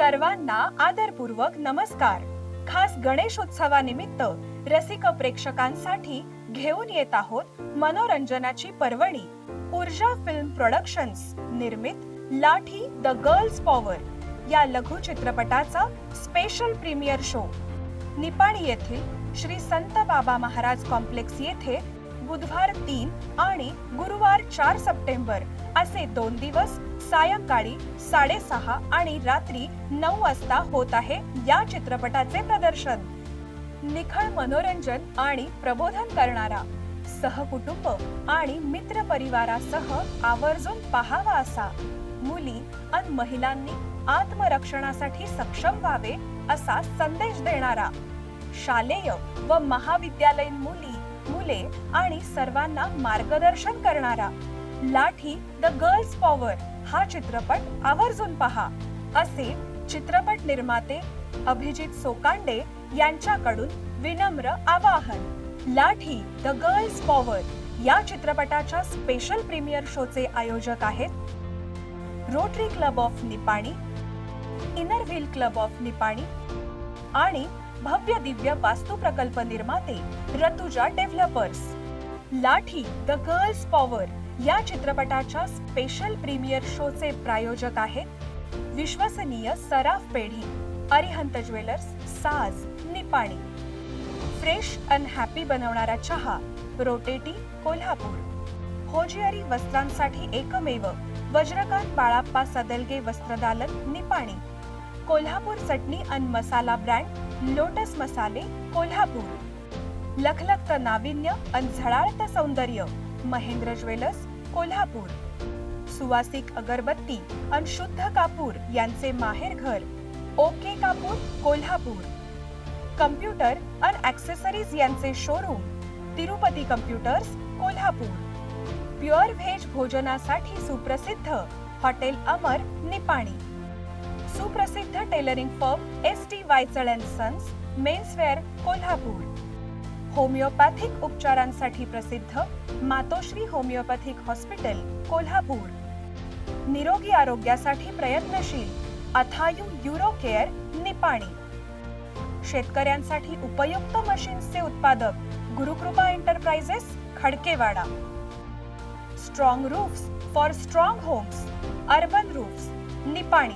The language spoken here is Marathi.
सर्वांना आदरपूर्वक नमस्कार. खास गणेश उत्सवानिमित्त रसिक प्रेक्षकांसाठी घेऊन येत आहोत मनोरंजनाची पर्वणी ऊर्जा फिल्म प्रोडक्शन्स निर्मित लाठी द गर्ल्स पॉवर या लघु चित्रपटाचा स्पेशल प्रीमियर शो निपाणी येथील श्री संत बाबा महाराज कॉम्प्लेक्स येथे बुधवार तीन आणि गुरुवार चार सप्टेंबर असे दोन दिवस सायंकाळी साडेसहा आणि रात्री नऊ वाजता होत आहे या चित्रपटाचे प्रदर्शन. निखळ मनोरंजन आणि प्रबोधन करणारा सहकुटुंब आणि मित्र परिवारासह आवर्जून पाहावा असा. मुली आणि महिलांनी आत्मरक्षणासाठी सक्षम व्हावे असा संदेश देणारा. शालेय व महाविद्यालयीन मुली मुले आणि सर्वांना मार्गदर्शन करणारा. लाठी द गर्ल्स पॉवर हा चित्रपट आवर्जून पहा. असे चित्रपट निर्माते अभिजित सोकांडे यांच्याकडून विनम्र आवाहन. लाठी द गर्ल्स पॉवर या चित्रपटाच्या स्पेशल प्रीमियर शोचे आयोजक आहेत Rotary club of Nipani Inner Wheel club of Nipani आणि भव्य दिव्य वास्तू प्रकल्प निर्माते Ratuja developers. Lathi the girls power या चित्रपटाच्या स्पेशल प्रीमियर शोचे प्रायोजक आहेत विश्वसनीय सराफ पेढी अरिहंत ज्वेलर्स साज निपाणी. फ्रेश अनहॅपी बनवणारा चहा रोटेटी कोल्हापूर. होजियारी वस्त्रांसाठी एकमेव वज्रकांत बाळाप्पा सदलगे वस्त्रदालन निपाणी. कोल्हापूर चटणी अन मसाला ब्रँड लोटस मसाले कोल्हापूर. लखलखत नाविन्य अन झळाळत सौंदर्य महेंद्र ज्वेलर्स कोल्हापूर. सुवासिक अगरबत्ती अन शुद्ध कापूर यांचे माहेर घर ओके कापूर कोल्हापूर. कम्प्युटर अन ॲक्सेसरीज यांचे showroom Tirupati computers Kolhapur. Pure veg भोजनासाठी सुप्रसिद्ध हॉटेल अमर निपाणी. सुप्रसिद्ध tailoring firm S T Waychal and sons menswear Kolhapur. Homoeopathic उपचारांसाठी प्रसिद्ध मातोश्री होमिओपॅथिक हॉस्पिटल कोल्हापूर. निरोगी आरोग्यासाठी प्रयत्नशील अथायू युरो केअर निपाणी. शेतकऱ्यांसाठी उपयुक्त मशीन्सचे उत्पादक Gurukrupa enterprises Khadakewada. Strong roofs for strong homes urban roofs Nipani.